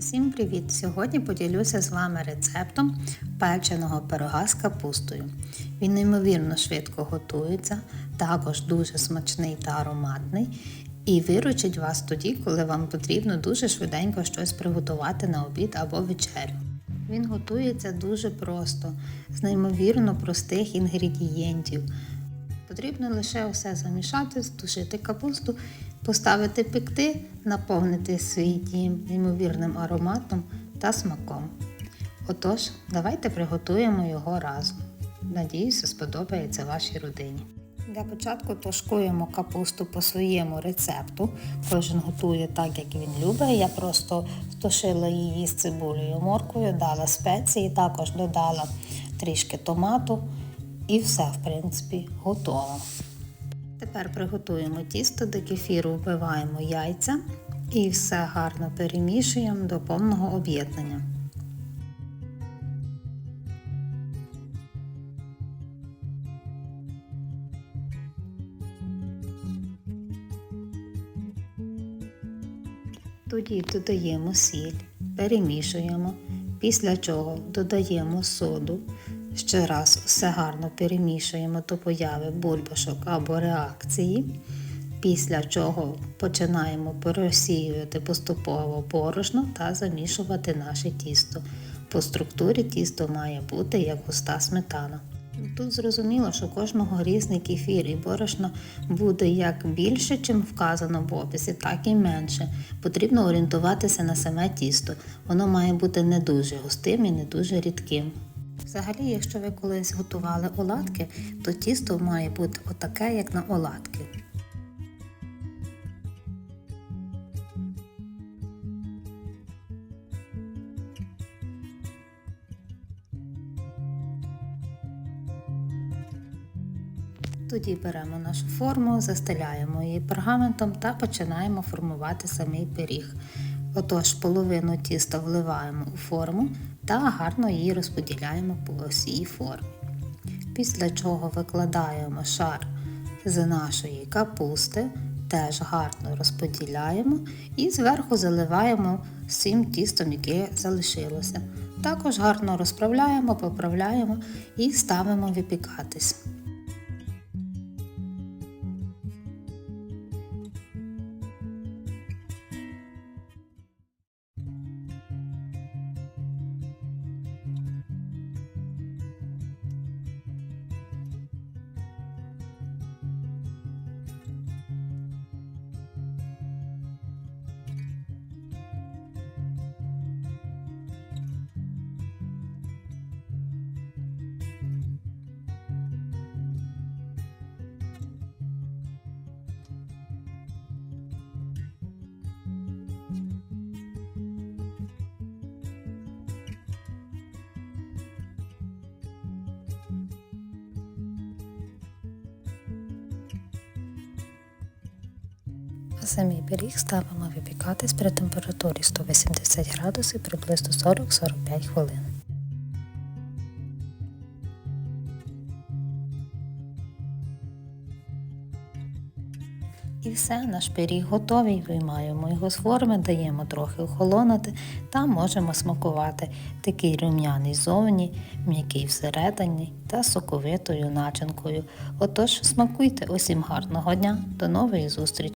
Усім привіт! Сьогодні поділюся з вами рецептом печеного пирога з капустою. Він неймовірно швидко готується, також дуже смачний та ароматний. І виручить вас тоді, коли вам потрібно дуже швиденько щось приготувати на обід або вечерю. Він готується дуже просто, з неймовірно простих інгредієнтів. Потрібно лише все замішати, стушити капусту, поставити пекти, наповнити свій дім неймовірним ароматом та смаком. Отож, давайте приготуємо його разом. Надіюся, сподобається вашій родині. Для початку тушкуємо капусту по своєму рецепту. Кожен готує так, як він любить. Я просто стушила її з цибулею, морквою, дала спеції, також додала трішки томату і все, в принципі, готово. Тепер приготуємо тісто, до кефіру вбиваємо яйця і все гарно перемішуємо до повного об'єднання. Тоді додаємо сіль, перемішуємо, після чого додаємо соду. Ще раз все гарно перемішуємо до появи бульбашок або реакції. Після чого починаємо пересіювати поступово борошно та замішувати наше тісто. По структурі тісто має бути як густа сметана. Тут зрозуміло, що кожного різний кефір і борошно буде як більше, чим вказано в описі, так і менше. Потрібно орієнтуватися на саме тісто. Воно має бути не дуже густим і не дуже рідким. Взагалі, якщо ви колись готували оладки, то тісто має бути отаке, як на оладки. Тоді беремо нашу форму, застеляємо її пергаментом та починаємо формувати самий пиріг. Отож, половину тіста вливаємо у форму та гарно її розподіляємо по всій формі. Після чого викладаємо шар з нашої капусти, теж гарно розподіляємо і зверху заливаємо всім тістом, яке залишилося. Також гарно розправляємо, поправляємо і ставимо випікатись. Самий пиріг ставимо випікатись при температурі 180 градусів приблизно 40-45 хвилин. І все, наш пиріг готовий. Виймаємо його з форми, даємо трохи охолонути та можемо смакувати. Такий рум'яний зовні, м'який всередині та соковитою начинкою. Отож, смакуйте усім гарного дня, до нової зустрічі!